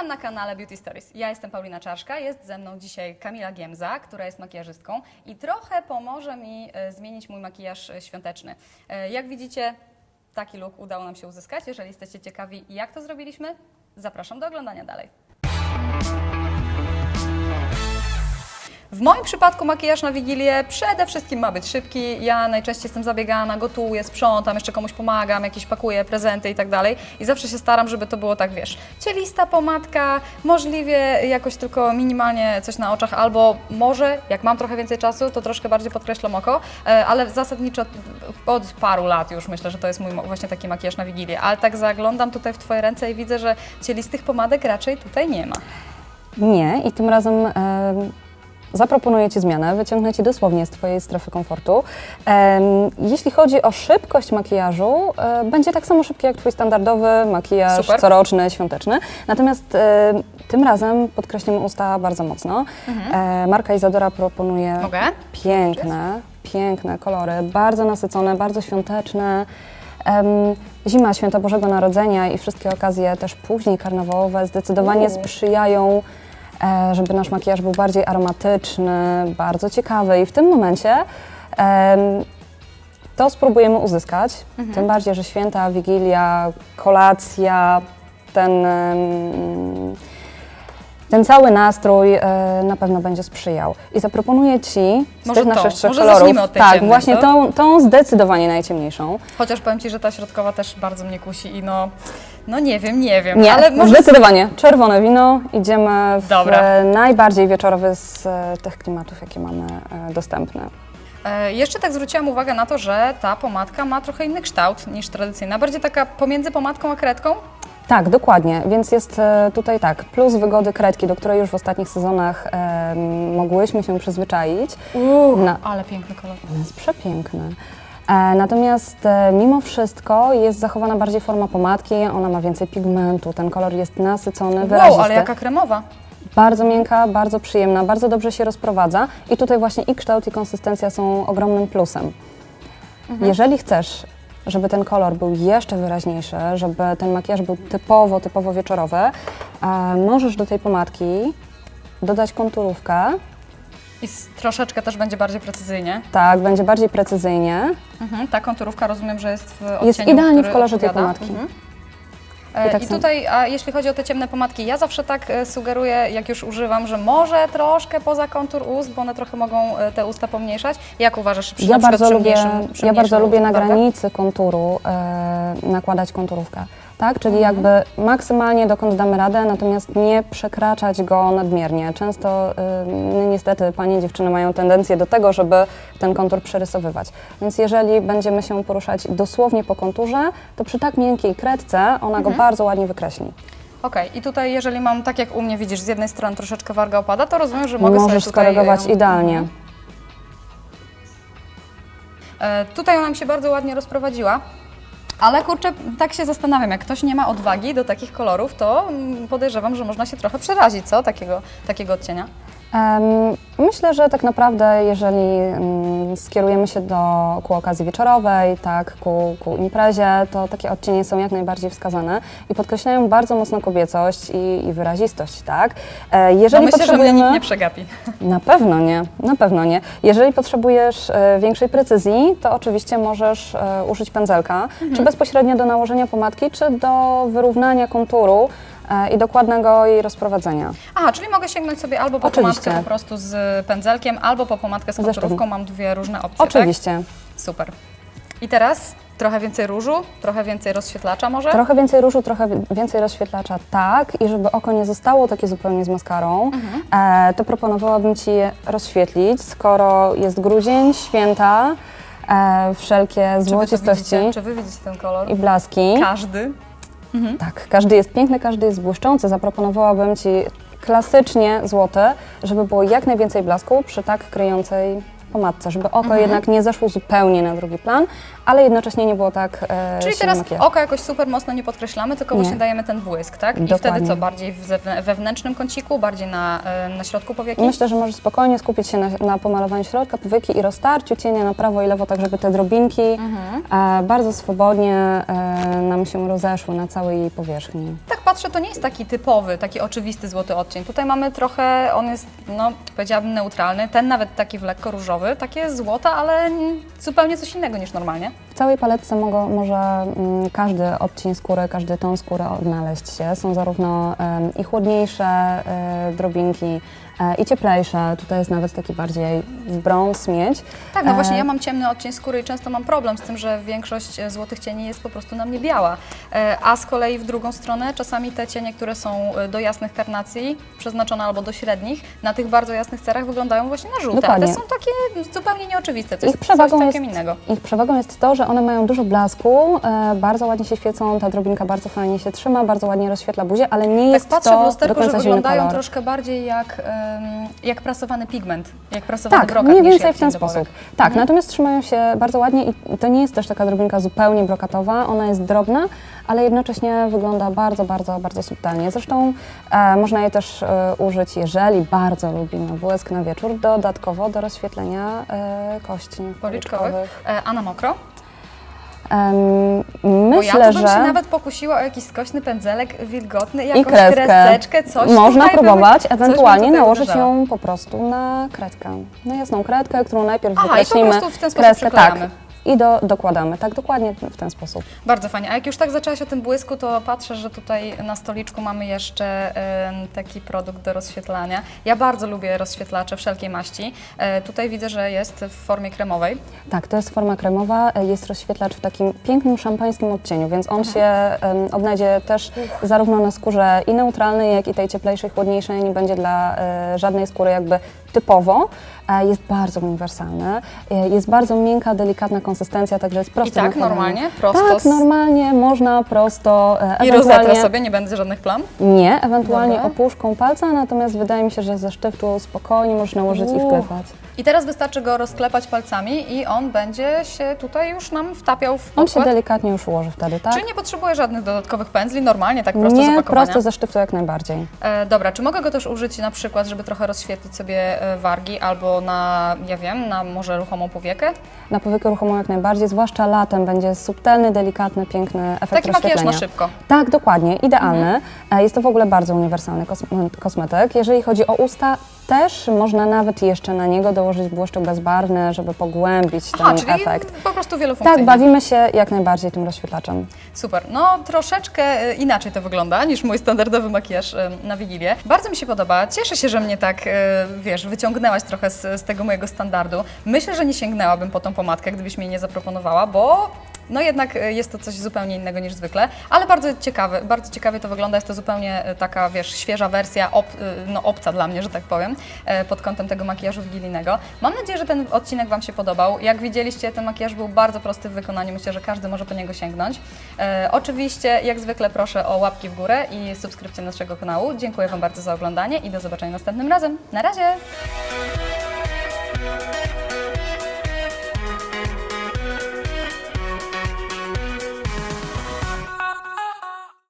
Witam na kanale Beauty Stories. Ja jestem Paulina Czaszka, jest ze mną dzisiaj Kamila Giemza, która jest makijażystką i trochę pomoże mi e, zmienić mój makijaż e, świąteczny. E, jak widzicie, taki look udało nam się uzyskać. Jeżeli jesteście ciekawi, jak to zrobiliśmy, zapraszam do oglądania dalej. W moim przypadku makijaż na Wigilię przede wszystkim ma być szybki. Ja najczęściej jestem zabiegana, gotuję, sprzątam, jeszcze komuś pomagam, jakieś pakuję prezenty i tak dalej. I zawsze się staram, żeby to było tak, wiesz, cielista pomadka, możliwie jakoś tylko minimalnie coś na oczach, albo może, jak mam trochę więcej czasu, to troszkę bardziej podkreślam oko, e, ale zasadniczo od paru lat już myślę, że to jest mój właśnie taki makijaż na Wigilię. Ale tak zaglądam tutaj w Twoje ręce i widzę, że cielistych pomadek raczej tutaj nie ma. Nie, i tym razem e, zaproponuję Ci zmianę, wyciągnę Ci dosłownie z Twojej strefy komfortu. Jeśli chodzi o szybkość makijażu, e, będzie tak samo szybki jak Twój standardowy makijaż Super. coroczny, świąteczny. Natomiast e, tym razem podkreślimy usta bardzo mocno. E, marka Izadora proponuje Mogę? piękne, piękne kolory, bardzo nasycone, bardzo świąteczne. Zima, święta Bożego Narodzenia i wszystkie okazje też później karnawałowe zdecydowanie sprzyjają, żeby nasz makijaż był bardziej aromatyczny, bardzo ciekawy i w tym momencie to spróbujemy uzyskać. Tym bardziej, że święta, wigilia, kolacja, ten, ten cały nastrój e, na pewno będzie sprzyjał. I zaproponuję Ci z Może tych tą, naszych trzech może kolorów, od tej tak, ciemnej, właśnie co? tą, tą zdecydowanie najciemniejszą. Chociaż powiem Ci, że ta środkowa też bardzo mnie kusi i no, no nie wiem, nie wiem, Nie, ale może... zdecydowanie. Czerwone wino. Idziemy w Dobra. najbardziej wieczorowy z e, tych klimatów, jakie mamy e, dostępne. E, jeszcze tak zwróciłam uwagę na to, że ta pomadka ma trochę inny kształt niż tradycyjna, bardziej taka pomiędzy pomadką a kredką. Tak, dokładnie. Więc jest e, tutaj tak, plus wygody kredki, do której już w ostatnich sezonach e, mogłyśmy się przyzwyczaić. Na, Ale piękny kolor. Jest przepiękny. E, natomiast e, mimo wszystko jest zachowana bardziej forma pomadki, ona ma więcej pigmentu, ten kolor jest nasycony, wyrazisty. Wow, ale jaka kremowa. Bardzo miękka, bardzo przyjemna, bardzo dobrze się rozprowadza i tutaj właśnie i kształt i konsystencja są ogromnym plusem. Jeżeli chcesz, żeby ten kolor był jeszcze wyraźniejszy, żeby ten makijaż był typowo, typowo wieczorowy, e, możesz do tej pomadki dodać konturówkę, I s- troszeczkę też będzie bardziej precyzyjnie. tak, będzie bardziej precyzyjnie. Mhm, ta konturówka rozumiem, że jest w odcieniu, Jest idealnie który w kolorze tej odpowiada. pomadki. Mhm. E, I tak samo- tutaj, a jeśli chodzi o te ciemne pomadki, ja zawsze tak e, sugeruję, jak już używam, że może troszkę poza kontur ust, bo one trochę mogą e, te usta pomniejszać. Jak uważasz przy, Ja przykład bardzo, przy lubię, mniejszym, przy ja bardzo lubię na barwach? granicy konturu e, nakładać konturówkę. Tak? Czyli Mhm. jakby maksymalnie dokąd damy radę, natomiast nie przekraczać go nadmiernie. Często e, no niestety panie dziewczyny mają tendencję do tego, żeby ten kontur przerysowywać. Więc jeżeli będziemy się poruszać dosłownie po konturze, to przy tak miękkiej kredce ona Mhm. go bardzo ładnie wykreśli. Okej, i tutaj jeżeli mam, tak jak u mnie widzisz, z jednej strony troszeczkę warga opada, to rozumiem, że mogę Możesz sobie tutaj... skorygować e, idealnie. mhm. E, Tutaj ona mi się bardzo ładnie rozprowadziła. Ale kurczę, tak się zastanawiam, jak ktoś nie ma odwagi do takich kolorów, to mm, podejrzewam, że można się trochę przerazić, co? Takiego, takiego odcienia. Myślę, że tak naprawdę, jeżeli skierujemy się do, ku okazji wieczorowej, tak, ku, ku imprezie, to takie odcienie są jak najbardziej wskazane i podkreślają bardzo mocno kobiecość i, i wyrazistość, tak. E, No Jeżeli myślę, że mnie nikt nie przegapi. Na pewno nie, na pewno nie. Jeżeli potrzebujesz e, większej precyzji, to oczywiście możesz e, użyć pędzelka, Mhm. czy bezpośrednio do nałożenia pomadki, czy do wyrównania konturu i dokładnego jej rozprowadzenia. Aha, czyli mogę sięgnąć sobie albo po Oczywiście. pomadkę po prostu z pędzelkiem, albo po pomadkę z Zresztą. konturówką. Mam dwie różne opcje, Oczywiście. tak? Super. I teraz trochę więcej różu, trochę więcej rozświetlacza może? Trochę więcej różu, trochę wi- więcej rozświetlacza, tak. I żeby oko nie zostało takie zupełnie z maskarą, e, to proponowałabym Ci je rozświetlić, skoro jest grudzień, święta, e, wszelkie Czy wy to złocistości widzicie? Czy wy widzicie ten kolor? i blaski. Każdy. Tak, każdy jest piękny, każdy jest błyszczący. Zaproponowałabym Ci klasycznie złoty, żeby było jak najwięcej blasku przy tak kryjącej pomadce, żeby oko Mhm. jednak nie zeszło zupełnie na drugi plan, ale jednocześnie nie było tak e, Czyli teraz makijaż. oko jakoś super mocno nie podkreślamy, tylko Nie. właśnie dajemy ten błysk, tak? I Dokładnie. wtedy co, bardziej w wewnętrznym kąciku, bardziej na, e, na środku powieki? Myślę, że możesz spokojnie skupić się na, na pomalowaniu środka powieki i roztarciu cienia na prawo i lewo, tak żeby te drobinki Mhm. e, bardzo swobodnie e, nam się rozeszły na całej jej powierzchni. Tak patrzę, to nie jest taki typowy, taki oczywisty złoty odcień. Tutaj mamy trochę, on jest, no powiedziałabym neutralny, ten nawet taki w lekko różowy, takie złota, ale zupełnie coś innego niż normalnie. Całej paletce mogą, może mm, każdy odcień skóry, każdy ton skóry odnaleźć się. Są zarówno em, i chłodniejsze e, drobinki, e, i cieplejsze. Tutaj jest nawet taki bardziej w brąz, miedź. Tak, no E, właśnie ja mam ciemny odcień skóry i często mam problem z tym, że większość e, złotych cieni jest po prostu na mnie biała. E, A z kolei w drugą stronę czasami te cienie, które są e, do jasnych karnacji, przeznaczone albo do średnich, na tych bardzo jasnych cerach wyglądają właśnie na żółte. A Dokładnie. te są takie zupełnie nieoczywiste, coś, Ich coś przewagą, całkiem jest, innego. ich przewagą jest to, że one mają dużo blasku, e, bardzo ładnie się świecą, ta drobinka bardzo fajnie się trzyma, bardzo ładnie rozświetla buzię, ale nie Tak jest patrzę to w lusterku, do że zimny wyglądają kolor. troszkę bardziej jak, em, jak prasowany pigment, jak prasowany Tak, brokat mniej niż więcej jak w ten sposób. Tak, natomiast trzymają się bardzo ładnie i to nie jest też taka drobinka zupełnie brokatowa, ona jest drobna, ale jednocześnie wygląda bardzo, bardzo, bardzo subtelnie. Zresztą e, można je też e, użyć, jeżeli bardzo lubimy błysk na wieczór, dodatkowo do rozświetlenia e, kości Policzkowych. E, A na mokro? Em, Bo ja myślę, to bym że... się nawet pokusiła o jakiś skośny pędzelek wilgotny, I jakąś kreskę. kreseczkę, coś Można próbować, bym, ewentualnie nałożyć ją po prostu na kredkę. Na jasną kredkę, którą najpierw Aha, i po wykreślimy. prostu w ten sposób kreskę, tak. I do, dokładamy, tak dokładnie w ten sposób. Bardzo fajnie. A jak już tak zaczęłaś o tym błysku, to patrzę, że tutaj na stoliczku mamy jeszcze em, taki produkt do rozświetlania. Ja bardzo lubię rozświetlacze wszelkiej maści. E, tutaj widzę, że jest w formie kremowej. Tak, to jest forma kremowa, e, jest rozświetlacz w takim pięknym szampańskim odcieniu, więc on się em, odnajdzie też zarówno na skórze i neutralnej, jak i tej cieplejszej, chłodniejszej, nie będzie dla e, żadnej skóry jakby typowo. E, jest bardzo uniwersalny, e, jest bardzo miękka, delikatna konsystencja, także jest prosto I tak normalnie, prosto Tak, z- normalnie, można prosto, e, I rozetrę sobie, nie będzie żadnych plam. Nie, ewentualnie Dobra. opuszką palca, natomiast wydaje mi się, że ze sztyftu spokojnie można nałożyć i Uuu. wklepać. I teraz wystarczy go rozklepać palcami i on będzie się tutaj już nam wtapiał w On się podkład. delikatnie już ułoży wtedy, tak? Czyli nie potrzebuje żadnych dodatkowych pędzli, normalnie, tak prosto nie, prosto ze sztyftu jak najbardziej. E, dobra, czy mogę go też użyć na przykład, żeby trochę rozświetlić sobie wargi albo na, ja wiem, na może ruchomą powiekę? Na powiekę ruchomą jak najbardziej, zwłaszcza latem będzie subtelny, delikatny, piękny efekt Taki makijaż na szybko. Tak, dokładnie, idealny. E, Jest to w ogóle bardzo uniwersalny kosme- kosmetyk. Jeżeli chodzi o usta, też można nawet jeszcze na niego dołożyć błyszczyk bezbarwny, żeby pogłębić ten Aha, czyli efekt. po prostu wielofunkcyjny. Tak, bawimy się jak najbardziej tym rozświetlaczem. Super. No, troszeczkę e, inaczej to wygląda niż mój standardowy makijaż e, na Wigilię. Bardzo mi się podoba. Cieszę się, że mnie tak, e, wiesz, wyciągnęłaś trochę z, z tego mojego standardu. Myślę, że nie sięgnęłabym po tą pomadkę, gdybyś mi jej nie zaproponowała, bo no jednak e, jest to coś zupełnie innego niż zwykle, ale bardzo ciekawe, bardzo ciekawie to wygląda. Jest to zupełnie e, taka, wiesz, świeża wersja, ob, e, no obca dla mnie, że tak powiem, pod kątem tego makijażu wigilijnego. Mam nadzieję, że ten odcinek Wam się podobał. Jak widzieliście, ten makijaż był bardzo prosty w wykonaniu. Myślę, że każdy może po niego sięgnąć. E, oczywiście, jak zwykle, proszę o łapki w górę i subskrypcję naszego kanału. Dziękuję Wam bardzo za oglądanie i do zobaczenia następnym razem. Na razie!